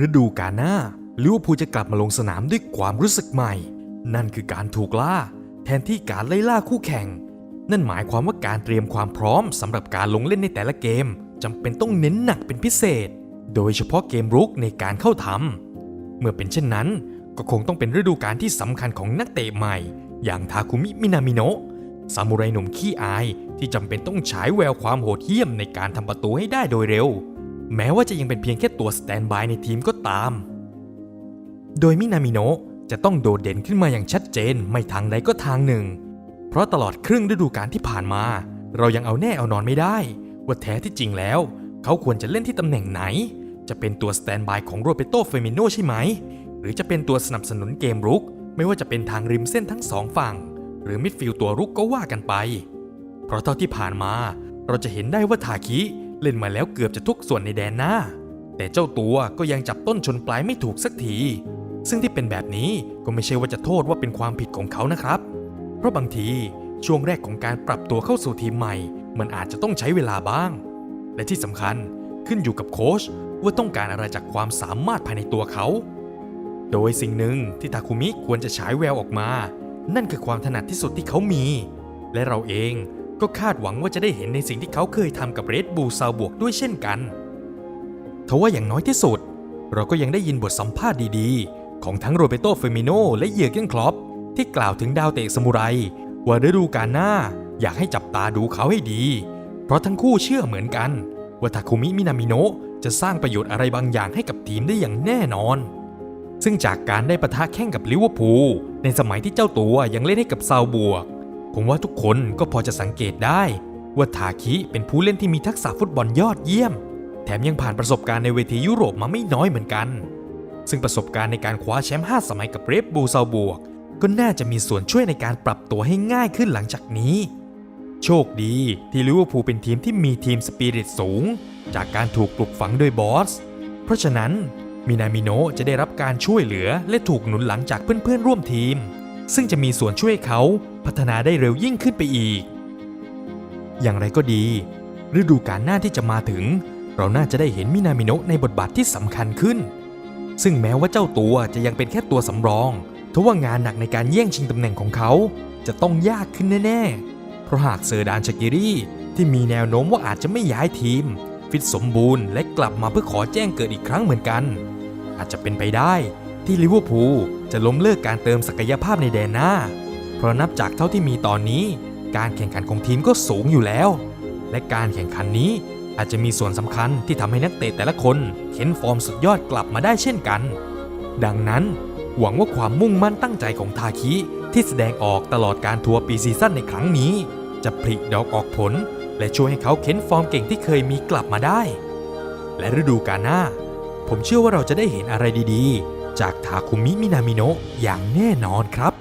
ฤดูกาลหน้าลิเวอร์พูลจะกลับมาลงสนามด้วยความรู้สึกใหม่ นั่นคือการถูกล่า แทนที่การไล่ล่าคู่แข่ง นั่นหมายความว่าการเตรียมความพร้อมสำหรับการลงเล่นในแต่ละเกมจำเป็นต้องเน้นหนักเป็นพิเศษ โดยเฉพาะเกมรุกในการเข้าทำเมื่อเป็นเช่นนั้น ก็คงต้องเป็นฤดูกาลที่สำคัญของนักเตะใหม่ อย่างทาคุมิมินามิโนะซามูไรหนุ่มขี้อายที่จำเป็นต้องฉายแววความโหดเหี้ยมในการทำประตูให้ได้โดยเร็ว แม้ว่าจะยังเป็นเพียงแค่ตัวสแตนบายในทีมก็ตาม โดยมินามิโนะจะต้องโดดเด่นขึ้นมาอย่างชัดเจนไม่ทางใดก็ทางหนึ่ง เพราะตลอดครึ่งฤดูกาลที่ผ่านมา เรายังเอาแน่เอานอนไม่ได้ ว่าแท้ที่จริงแล้ว เขาควรจะเล่นที่ตำแหน่งไหน จะเป็นตัวสแตนบายของโรเบโตเฟมิโนใช่ไหม หรือจะเป็นตัวสนับสนุนเกมรุก ไม่ว่าจะเป็นทางริมเส้นทั้งสองฝั่ง หรือมิดฟิลด์ตัวรุกก็ว่ากันไป เพราะเท่าที่ผ่านมา เราจะเห็นได้ว่าทาคิ เล่นมาแล้วเกือบจะทุกส่วนในแดนหน้า แต่เจ้าตัวก็ยังจับต้นชนปลายไม่ถูกสักที ซึ่งที่เป็นแบบนี้ก็ไม่ใช่ว่าจะโทษว่าเป็นความผิดของเขานะครับ เพราะบางทีช่วงแรกของการปรับตัวเข้าสู่ทีมใหม่ มันอาจจะต้องใช้เวลาบ้าง และที่สำคัญขึ้นอยู่กับโค้ชว่าต้องการอะไรจากความสามารถภายในตัวเขา โดยสิ่งหนึ่งที่ทาคุมิควรจะฉายแววออกมา นั่นคือความถนัดที่สุดที่เขามี และเราเอง ก็คาดหวังว่าจะได้เห็นในสิ่งที่เขาเคยทำกับเรดบูซาวบวกด้วยเช่นกันทว่าอย่างน้อยที่สุด เราก็ยังได้ยินบทสัมภาษณ์ดีๆ ของทั้งโรเบโตเฟมิโนและเยอร์เกนคลอปที่กล่าวถึงดาวเตะสมุไร ว่าฤดูกาลหน้าอยากให้จับตาดูเขาให้ดี เพราะทั้งคู่เชื่อเหมือนกัน ว่าทาคุมิมินามิโนะจะสร้างประโยชน์อะไรบางอย่างให้กับทีมได้อย่างแน่นอน ซึ่งจากการได้ปะทะแข่งกับลิเวอร์พูลในสมัยที่เจ้าตัวยังเล่นให้กับซาวบวก ผมว่าทุกคนก็พอจะสังเกตได้ ว่าทาคิเป็นผู้เล่นที่มีทักษะฟุตบอลยอดเยี่ยม แถมยังผ่านประสบการณ์ในเวทียุโรปมาไม่น้อยเหมือนกัน ซึ่งประสบการณ์ในการคว้าแชมป์ 5 สมัยกับเรดบูซาบวก ก็น่าจะมีส่วนช่วยในการปรับตัวให้ง่ายขึ้นหลังจากนี้ โชคดีที่ลิเวอร์พูลเป็นทีมที่มีทีมสปิริตสูง จากการถูกปลุกฝังโดยบอส เพราะฉะนั้นมินามิโนะจะได้รับการช่วยเหลือและถูกหนุนหลังจากเพื่อนๆร่วมทีม ซึ่งจะมีส่วนช่วยเขาพัฒนาได้เร็วยิ่งขึ้นไปอีก อย่างไรก็ดี ฤดูกาลหน้าที่จะมาถึง เราน่าจะได้เห็นมินามิโนะในบทบาทที่สำคัญขึ้น ซึ่งแม้ว่าเจ้าตัวจะยังเป็นแค่ตัวสำรองทว่างานหนักในการแย่งชิงตำแหน่งของเขา จะต้องยากขึ้นแน่ๆ เพราะหากเซอร์ดานชากิรีที่มีแนวโน้มว่าอาจจะไม่ย้ายทีม ฟิตสมบูรณ์และกลับมาเพื่อขอแจ้งเกิดอีกครั้งเหมือนกัน อาจจะเป็นไปได้ที่ลิเวอร์พูล จะล้มเลิกการเติมศักยภาพในแดนหน้า เพราะนับจากเท่าที่มีตอนนี้ การแข่งขันของทีมก็สูงอยู่แล้ว และการแข่งขันนี้อาจจะมีส่วนสำคัญที่ทำให้นักเตะแต่ละคนเข็นฟอร์มสุดยอดกลับมาได้เช่นกัน ดังนั้นหวังว่าความมุ่งมั่นตั้งใจของทาคิที่แสดงออกตลอดการทัวร์ปีซีซั่นในครั้งนี้ จะผลิดอกออกผล และช่วยให้เขาเข็นฟอร์มเก่งที่เคยมีกลับมาได้ และฤดูกาลหน้า ผมเชื่อว่าเราจะได้เห็นอะไรดีๆ จากทาคุมิมินามิโนะอย่างแน่นอนครับ